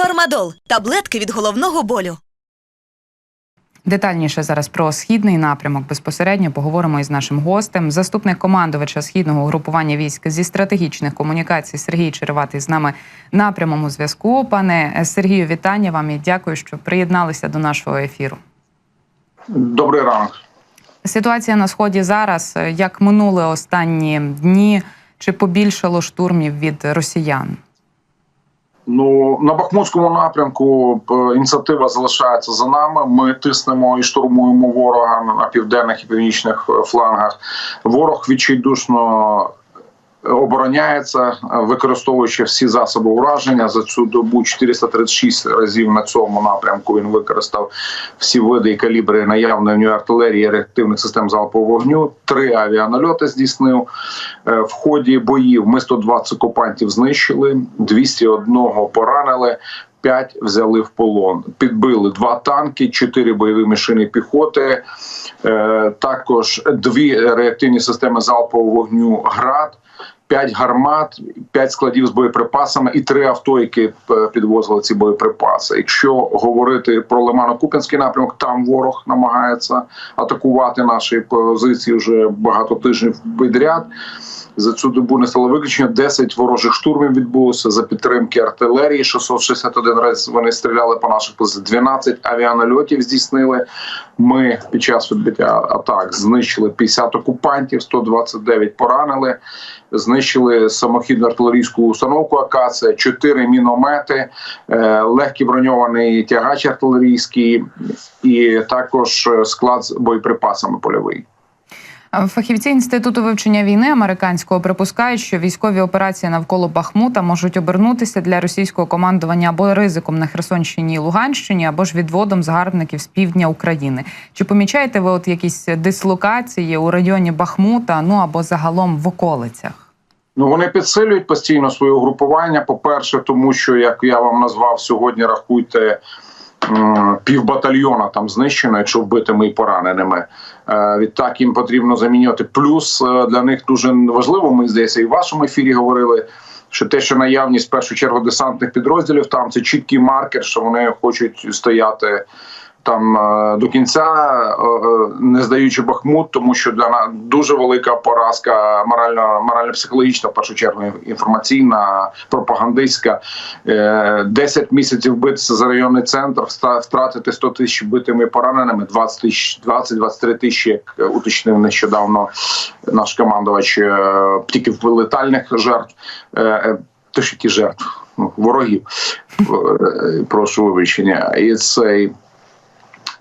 Фармадол таблетки від головного болю. Детальніше зараз про східний напрямок безпосередньо поговоримо із нашим гостем. Заступник командувача східного угрупування військ зі стратегічних комунікацій Сергій Череватий з нами на прямому зв'язку. Пане Сергію, вітання вам і дякую, що приєдналися до нашого ефіру. Добрий ранок. Ситуація на сході зараз як минули останні дні, чи побільшало штурмів від росіян? Ну на Бахмутському напрямку е, ініціатива залишається за нами. Ми тиснемо і штурмуємо ворога на південних і північних е, флангах. Ворог відчайдушно обороняється, використовуючи всі засоби ураження за цю добу 436 разів на цьому напрямку. Він використав всі види і калібри наявної в нього артилерії реактивних систем залпового вогню. Три авіанальоти здійснив Е, в ході боїв. Ми 120 окупантів знищили, 201 поранили. П'ять взяли в полон, підбили два танки, чотири бойові машини піхоти, е, також дві реактивні системи залпового вогню ГРАД, п'ять гармат, п'ять складів з боєприпасами і три авто, які е, підвозили ці боєприпаси. Якщо говорити про Лимано-Куп'янський напрямок, там ворог намагається атакувати наші позиції вже багато тижнів підряд. За цю добу не стало виключення. 10 ворожих штурмів відбулося за підтримки артилерії. 661 раз вони стріляли по наших позиціях. 12 авіанальотів здійснили. Ми під час відбиття атак знищили 50 окупантів, 129 поранили. Знищили самохідну артилерійську установку Акація, 4 міномети, е, легкий броньований тягач артилерійський і також склад з боєприпасами польовий. Фахівці інституту вивчення війни американського припускають, що військові операції навколо Бахмута можуть обернутися для російського командування або ризиком на Херсонщині і Луганщині, або ж відводом загарбників з півдня України. Чи помічаєте ви от якісь дислокації у районі Бахмута, ну або загалом в околицях? Ну вони підсилюють постійно своє угрупування. По перше, тому що як я вам назвав сьогодні, рахуйте півбатальйона там знищено, якщо вбитими і пораненими. Е, відтак їм потрібно замінювати. Плюс е, для них дуже важливо. Ми здається, і в вашому ефірі говорили. Що те, що наявність в першу чергу десантних підрозділів, там це чіткий маркер, що вони хочуть стояти там е, до кінця, не здаючи Бахмут, тому що для нас дуже велика поразка морально морально психологічна, в першу чергу інформаційна, пропагандистська. 10 місяців битися за районний центр, втратити 100 тисяч битими пораненими, 20 тисяч 20-23 тисячі, як уточнив нещодавно наш командувач, е, тільки в летальних жертв. Тож які жертв ну, ворогів, е, прошу вибачення, і цей.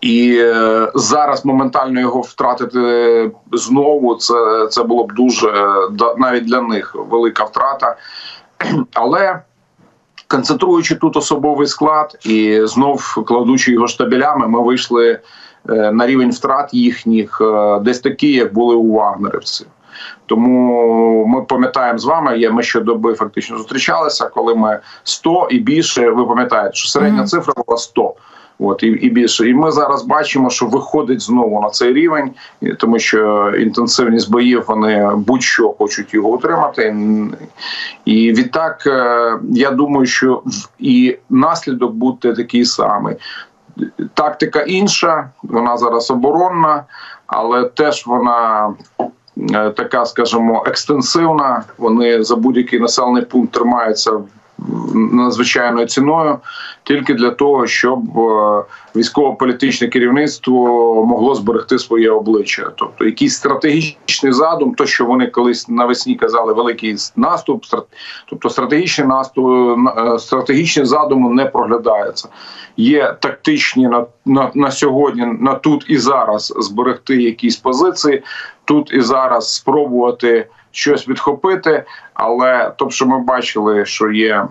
І е, зараз моментально його втратити знову. Це це було б дуже навіть для них велика втрата. Але концентруючи тут особовий склад і знов кладучи його штабелями, ми вийшли е, на рівень втрат їхніх е, десь такі, як були у вагнерівців. Тому ми пам'ятаємо з вами. Є ми щодоби фактично зустрічалися, коли ми 100 і більше. Ви пам'ятаєте, що середня mm -hmm. цифра була 100. От і і більше, і ми зараз бачимо, що виходить знову на цей рівень, тому що інтенсивність боїв вони будь-що хочуть його утримати. І відтак е, я думаю, що і наслідок буде такий самий. Тактика інша, вона зараз оборонна, але теж вона е, така, скажімо, екстенсивна. Вони за будь-який населений пункт тримаються надзвичайною ціною, тільки для того, щоб е, військово-політичне керівництво могло зберегти своє обличчя, тобто якийсь стратегічний задум, то що вони колись навесні казали, великий наступ, тобто стратегічний наступ, е, стратегічні задуми не проглядаються. Є тактичні на, на, на сьогодні, на тут і зараз зберегти якісь позиції, тут і зараз спробувати щось відхопити. Але то, що ми бачили, що є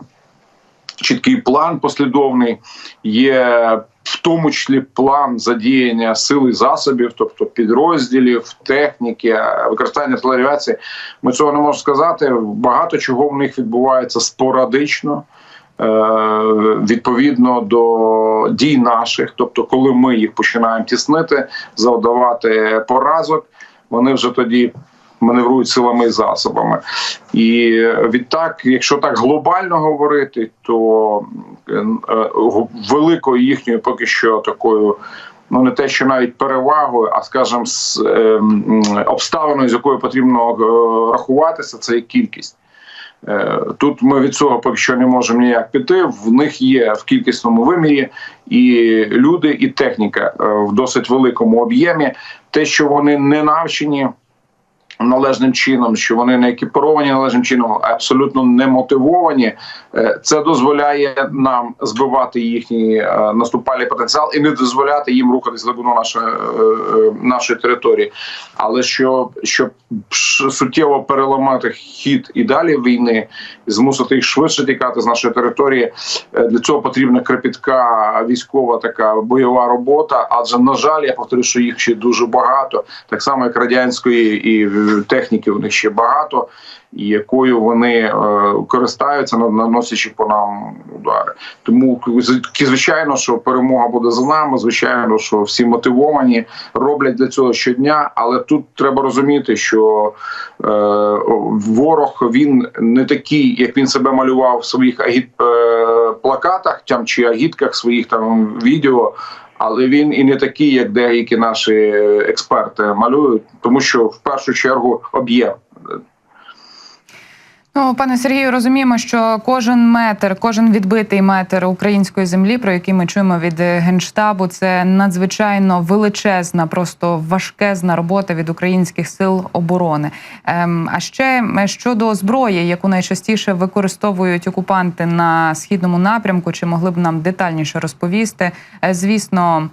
чіткий план послідовний, є в тому числі план задіяння сил і засобів, тобто підрозділів, техніки, використання артилеріації. Ми цього не можемо сказати. Багато чого в них відбувається спорадично. Е, відповідно до дій наших, тобто, коли ми їх починаємо тіснити, завдавати поразок, вони вже тоді маневрують силами і засобами. І відтак, якщо так глобально говорити, то е, великою їхньою поки що такою. Ну, не те, що навіть перевагою, а скажімо, з е, обставиною, з якою потрібно е, рахуватися, це є кількість. Е, Тут ми від цього поки що не можемо ніяк піти. В них є в кількісному вимірі і люди, і техніка е, в досить великому об'ємі. Те, що вони не навчені належним чином, що вони не екіпіровані належним чином, абсолютно не мотивовані. Е, Це дозволяє нам збивати їхній е, наступальний потенціал і не дозволяти їм рухатись глибину нашої, е, нашої території. Але що щоб суттєво переламати хід і далі війни, змусити їх швидше тікати з нашої території, для цього потрібна крепітка військова така бойова робота. Адже на жаль, я повторю, що їх ще дуже багато, так само як радянської і техніки у них ще багато, якою вони е, користаються, наносячи по нам удари. Тому звичайно, що перемога буде за нами. Звичайно, що всі мотивовані, роблять для цього щодня. Але тут треба розуміти, що е, ворог він не такий, як він себе малював в своїх агіт е, плакатах там чи агітках своїх там відео. Але він і не такий, як деякі наші експерти малюють, тому що в першу чергу об'єм. Ну, пане Сергію, розуміємо, що кожен метр, кожен відбитий метр української землі, про який ми чуємо від е, генштабу, це надзвичайно величезна, просто важкезна робота від українських сил оборони. Ем, а ще е, щодо зброї, яку найчастіше використовують окупанти на східному напрямку, чи могли б нам детальніше розповісти? Е, Звісно.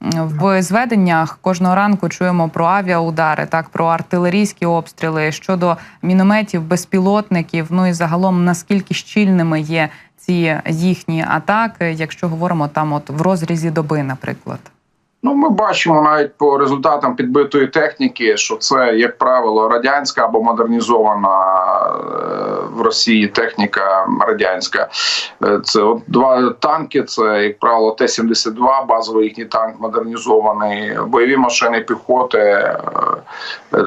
В зведеннях кожного ранку чуємо про авіаудари, так про артилерійські обстріли щодо мінометів, безпілотників. Ну і загалом наскільки щільними є ці їхні атаки, якщо говоримо там, от в розрізі доби, наприклад. Ну, ми бачимо навіть по результатам підбитої техніки, що це, як правило, радянська або модернізована е, в Росії техніка радянська. Е, Це от два танки. Це, як правило, Т-72, базовий їхній танк модернізований, бойові машини піхоти, е, е,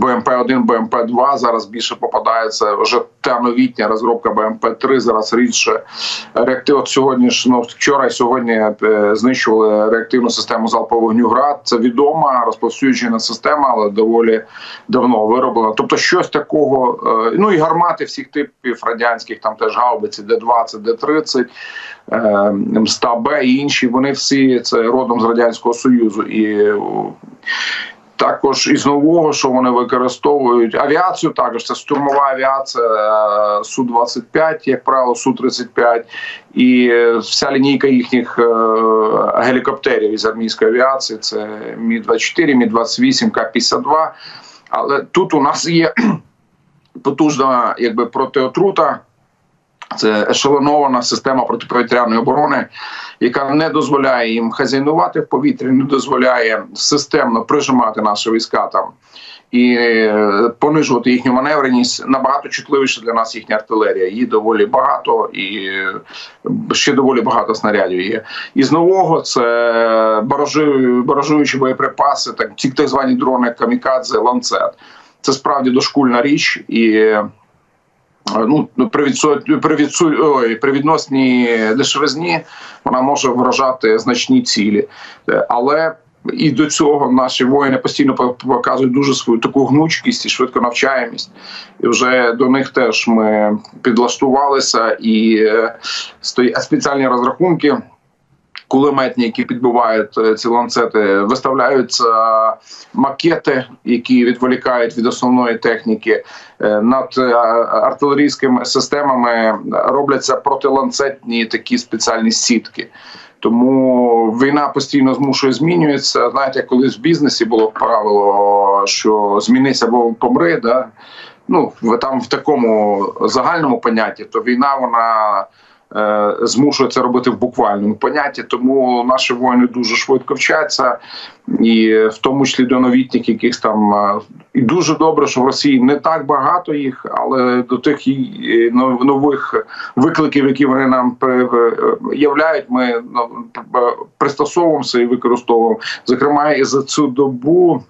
БМП-1, БМП-2 зараз більше попадається. Вже та новітня розробка БМП-3 зараз рідше. Реактив от сьогодні ж ну, вчора і сьогодні знищували реактивну систему залпового вогню ГРАД. Це відома розповсюджена система, але доволі давно вироблена. Тобто, щось такого. е, Ну і гармати всіх типів радянських, там теж гаубиці Д-20, Д-30, МСТБ і інші. Вони всі це родом з радянського союзу і. Також із нового, що вони використовують авіацію, також це штурмова авіація е, су 25 як правило, су 35 і вся лінійка їхніх е, гелікоптерів із армійської авіації. Це Мі 24 Мі 28 К 52 Але тут у нас є потужна, якби протиотрута. Це ешелонована система протиповітряної оборони, яка не дозволяє їм хазяйнувати в повітрі, не дозволяє системно прижимати наші війська там і е, понижувати їхню маневреність. Набагато чутливіше для нас їхня артилерія. Її доволі багато, і е, ще доволі багато снарядів є. Із нового це баражу- баражуючі боєприпаси, так ті так звані дрони камікадзе, ланцет. Це справді дошкульна річ і. Ну, при, відсо- при, відсу- ой, при відносній дешевизні вона може вражати значні цілі. Е, Але і до цього наші воїни постійно по- показують дуже свою таку гнучкість і швидко навчаємість. І вже до них теж ми підлаштувалися і е, стоять спеціальні розрахунки. Кулеметні, які підбивають е, ці ланцети, виставляються макети, які відволікають від основної техніки. Е, Над е, артилерійськими системами робляться протиланцетні такі спеціальні сітки. Тому війна постійно змушує змінюється. Знаєте, колись в бізнесі було правило, що змінися або помри. Да? Ну там в такому загальному понятті, то війна вона змушує це робити в буквальному понятті. Тому наші воїни дуже швидко вчаться, і е, в тому числі до новітніх якихось там е, і дуже добре, що в Росії не так багато їх, але до тих е, нових викликів, які вони нам е, являють, ми ну, пристосовуємося і використовуємо. Зокрема, і за цю добу.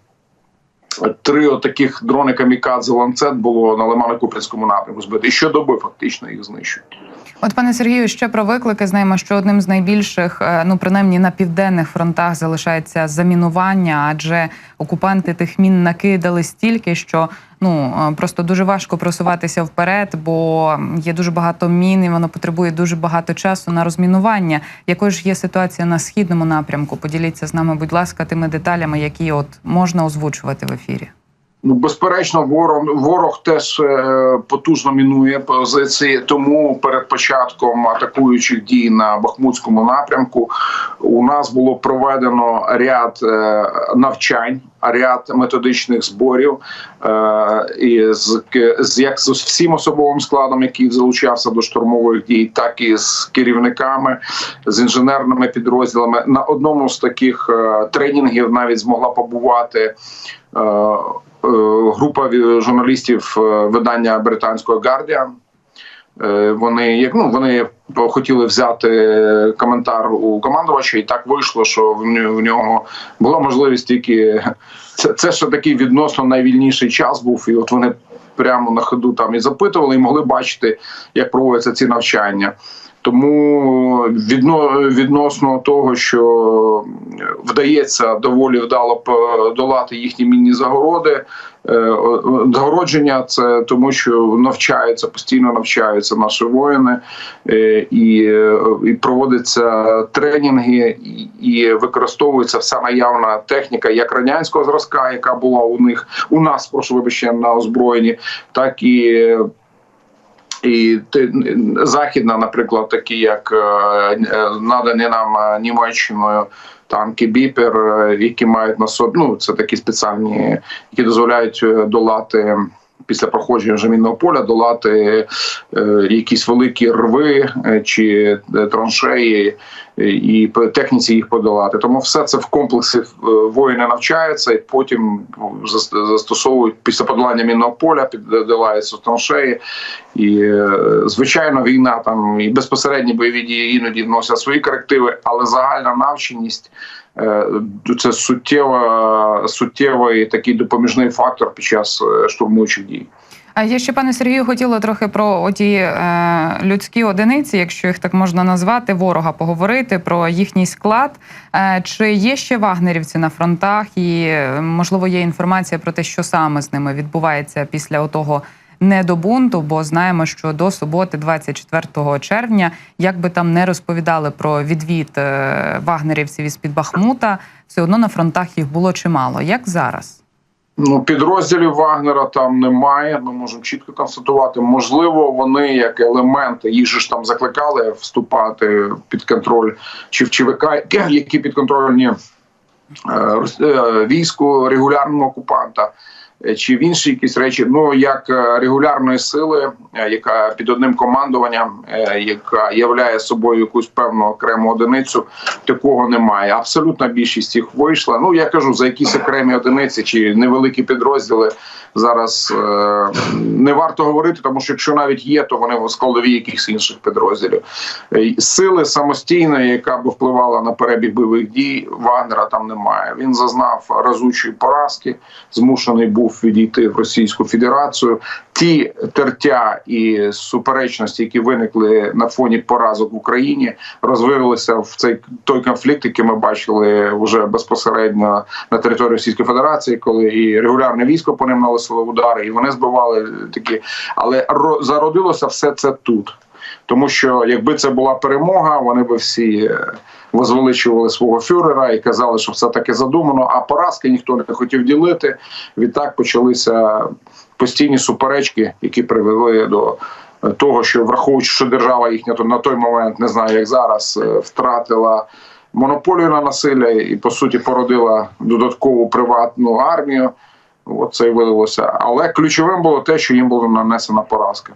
Три отаких дрони камікадзе ланцет було на Лимано-Купринському напрямку збити. І щодоби фактично їх знищують. От, пане Сергію, ще про виклики знаємо, що одним з найбільших, е, ну принаймні на південних фронтах, залишається замінування, адже окупанти тих мін накидали стільки, що ну е, просто дуже важко просуватися вперед, бо є дуже багато мін, і воно потребує дуже багато часу на розмінування. Якою ж є ситуація на східному напрямку? Поділіться з нами, будь ласка, тими деталями, які от можна озвучувати в ефірі. Ну, безперечно, ворог ворог теж е, потужно мінує позиції. Тому перед початком атакуючих дій на Бахмутському напрямку у нас було проведено ряд е, навчань, ряд методичних зборів е, і з, як з всім особовим складом, який залучався до штурмових дій, так і з керівниками, з інженерними підрозділами. На одному з таких е, тренінгів навіть змогла побувати. е, Група журналістів видання британського Guardian. Е, Вони як ну вони хотіли взяти коментар у командувача, і так вийшло, що в нього була можливість тільки це, це ще такий відносно найвільніший час був, і от вони прямо на ходу там і запитували, і могли бачити, як проводяться ці навчання. Тому відно, відносно того, що вдається доволі вдало подолати їхні мінні загороди. Е, Загородження це тому, що навчаються постійно навчаються наші воїни, е, і, е, і проводяться тренінги, і, і використовується вся наявна техніка, як радянського зразка, яка була у них у нас, прошу вибачення, на озброєнні, так і і західна, наприклад, такі як е, е, надані нам е, Німеччиною танки Біпер, е, які мають на собі, ну це такі спеціальні, які дозволяють е, долати. Після проходження вже поля долати е, якісь великі рви е, чи траншеї і техніці їх подолати. Тому все це в комплексі е, воїни навчаються і потім ну, застосовують після подолання мінного поля, піддолаються траншеї. І е, звичайно, війна там і безпосередні бойові дії іноді вносять свої корективи, але загальна навченість е, це суттєва, суттєвий такий допоміжний фактор під час штурмуючих дій. А я ще пане Сергію хотіла трохи про оті е, людські одиниці, якщо їх так можна назвати, ворога поговорити про їхній склад. Е, чи є ще вагнерівці на фронтах, і е, можливо є інформація про те, що саме з ними відбувається після отого недобунту? Бо знаємо, що до суботи, 24 червня, як би там не розповідали про відвід е, вагнерівців із під Бахмута, все одно на фронтах їх було чимало. Як зараз? Ну, підрозділів Вагнера там немає. Ми можемо чітко констатувати. Можливо, вони як елементи, їх же ж там закликали вступати під контроль чи в ЧВК, які підконтрольні е, е, війську регулярного окупанта. Е, Чи в інші якісь речі, ну як е, регулярної сили, е, яка під одним командуванням, яка являє собою якусь певну окрему одиницю, такого немає. Абсолютна більшість їх вийшла. Ну я кажу за якісь окремі одиниці чи невеликі підрозділи зараз не варто говорити, тому що якщо навіть є, то вони в складові якихось інших підрозділів. Е, Сили самостійної, яка б впливала на перебіг бойових дій, Вагнера там немає. Він зазнав разучої поразки, змушений був відійти в Російську Федерацію. Ті тертя і суперечності, які виникли на фоні поразок в Україні, розвивалися в цей той конфлікт, який ми бачили вже безпосередньо на території Російської Федерації, коли і регулярне військо по ним наносило удари, і вони збивали такі. Але ро- зародилося все це тут. Тому що якби це була перемога, вони би всі е, возвеличували свого фюрера і казали, що все таки задумано. А поразки ніхто не хотів ділити. Відтак почалися постійні суперечки, які привели до е, того, що враховуючи, що держава їхня то на той момент не знаю, як зараз е, втратила. Монополію на насилля і по суті породила додаткову приватну армію. От це і вилилося. Але ключовим було те, що їм була нанесена поразка.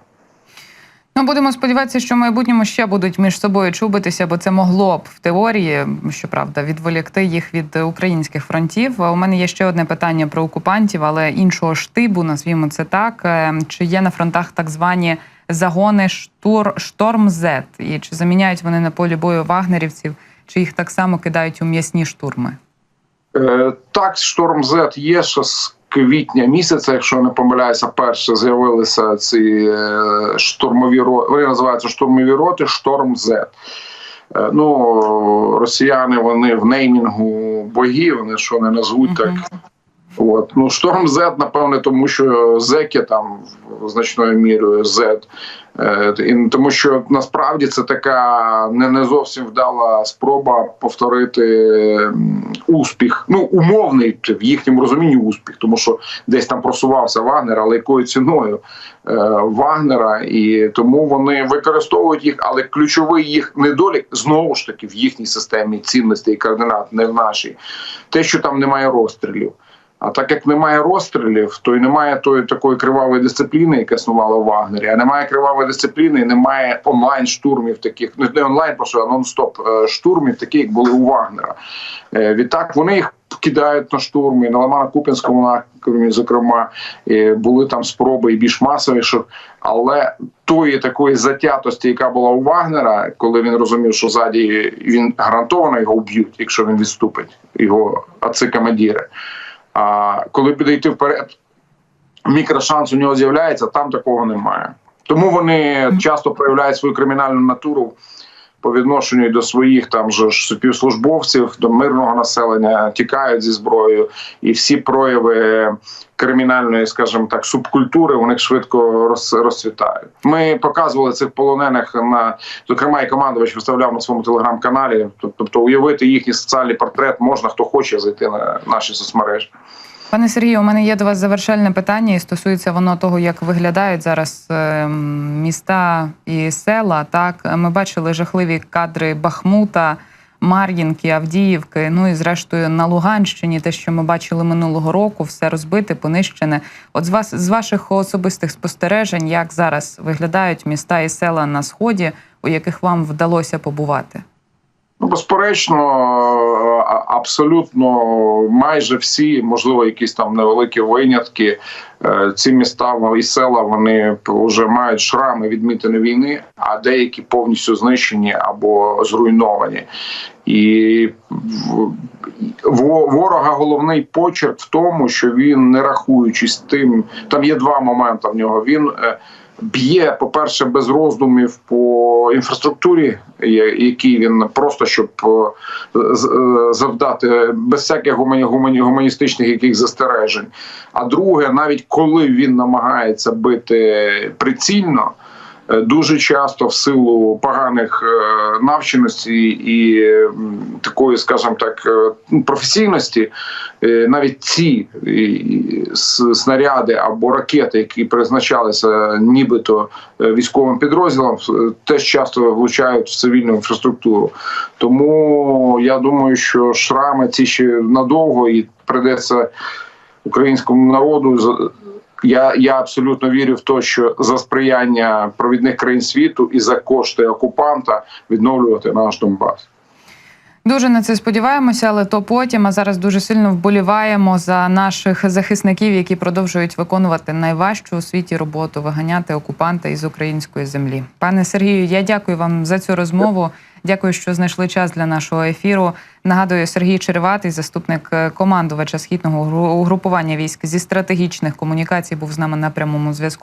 Ну, будемо сподіватися, що в майбутньому ще будуть між собою чубитися, бо це могло б в теорії, щоправда, відволікти їх від українських фронтів. У мене є ще одне питання про окупантів, але іншого штибу, назвімо це так. Е, Чи є на фронтах так звані загони штур шторм З? І чи заміняють вони на полі бою вагнерівців, чи їх так само кидають у м'ясні штурми? Е, Так, шторм Z є ще з квітня місяця, якщо не помиляюся, перше з'явилися ці е, штурмові роти. Вони називаються штурмові роти, шторм З. Е, Ну, росіяни вони в неймінгу богів, вони що не назвуть так. От. Ну, Шторм Z, напевне, тому що зеки там значною мірою Z. Е, і тому що насправді це така не, не зовсім вдала спроба повторити успіх, ну умовний в їхньому розумінні успіх, тому що десь там просувався Вагнер, але якою ціною е, Вагнера, і тому вони використовують їх, але ключовий їх недолік знову ж таки в їхній системі цінностей і координат, не в нашій, те, що там немає розстрілів. А так як немає розстрілів, то й немає тої такої кривавої дисципліни, яка існувала в Вагнері. А немає кривавої дисципліни, немає онлайн штурмів таких, ну не онлайн, просто а нон-стоп е, штурмів, такі як були у Вагнера. Е, Відтак вони їх кидають на штурми на Лимано-Купінському напрямі, зокрема, були там спроби і більш масовіших. Але тої такої затятості, яка була у Вагнера, коли він розумів, що ззаді він гарантовано його вб'ють, якщо він відступить, його отці-командіри. А коли буде йти вперед, мікрошанс у нього з'являється, там такого немає. Тому вони часто проявляють свою кримінальну натуру по відношенню до своїх там же ж співслужбовців, до мирного населення, тікають зі зброєю, і всі прояви кримінальної, скажімо так, субкультури у них швидко роз, розцвітають. Ми показували цих полонених на зокрема, і командувач виставляв на своєму телеграм-каналі. Тобто, уявити їхній соціальний портрет можна, хто хоче зайти на наші соцмережі. Пане Сергію, у мене є до вас завершальне питання, і стосується воно того, як виглядають зараз е, міста і села. Так, ми бачили жахливі кадри Бахмута, Мар'їнки, Авдіївки. Ну і зрештою на Луганщині, те, що ми бачили минулого року, все розбите, понищене. От з вас з ваших особистих спостережень, як зараз виглядають міста і села на сході, у яких вам вдалося побувати? Ну, безперечно, абсолютно майже всі, можливо, якісь там невеликі винятки. е, Ці міста і села вони вже мають шрами відмітини війни, а деякі повністю знищені або зруйновані. І ворога головний почерк в тому, що він, не рахуючись тим, там є два моменти в нього. Він е, б'є, по-перше, без роздумів по інфраструктурі, які він просто щоб е, е, завдати без всяких гумані, гумані, гуманістичних яких застережень. А друге, навіть коли він намагається бити прицільно. Е, Дуже часто в силу поганих е, навченості і такої, скажімо так, е, ну, професійності, навіть ці снаряди або ракети, які призначалися нібито військовим підрозділам, е, теж часто влучають в цивільну інфраструктуру. Тому я думаю, що шрами ці ще надовго і придеться українському народу я, я абсолютно вірю в те, що за сприяння провідних країн світу і за кошти окупанта відновлювати наш Донбас. Дуже на це сподіваємося, але то потім. А зараз дуже сильно вболіваємо за наших захисників, які продовжують виконувати найважчу у світі роботу виганяти окупанта із української землі. Пане Сергію, я дякую вам за цю розмову. Дякую, що знайшли час для нашого ефіру. Нагадую, Сергій Череватий, заступник е, командувача східного гру- угрупування військ зі стратегічних комунікацій, був з нами на прямому зв'язку.